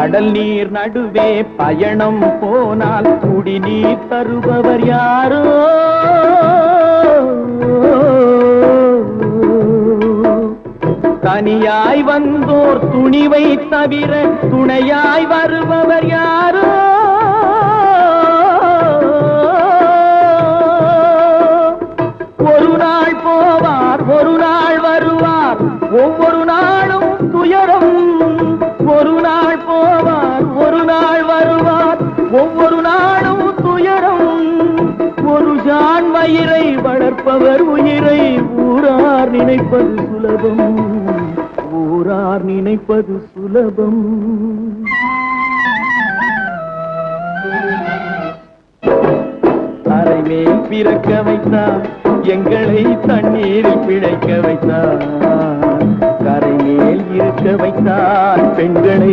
கடல் நீர் நடுவே பயணம் போனால் குடிநீர் தருபவர் யாரோ? தனியாய் வந்தோர் துணிவை தவிர துணையாய் வருபவர் யாரோ? ஒரு நாள் போவார் ஒரு நாள் வருவார். ஒவ்வொரு நாளும் துயரம் நாள் போவார் ஒரு நாள் வருவார். ஒவ்வொரு நாளும் துயரம் ஒரு ஜான் வயிறை வளர்ப்பவர் உயிரை. ஊரார் நினைப்பது சுலபம் ஊரார் நினைப்பது சுலபம். அரை மேல் பிறக்க வைத்தார் எங்களை தண்ணீரில் பிழைக்க வைத்தார். கரை மேல் இருக்க வைத்தார் பெண்களை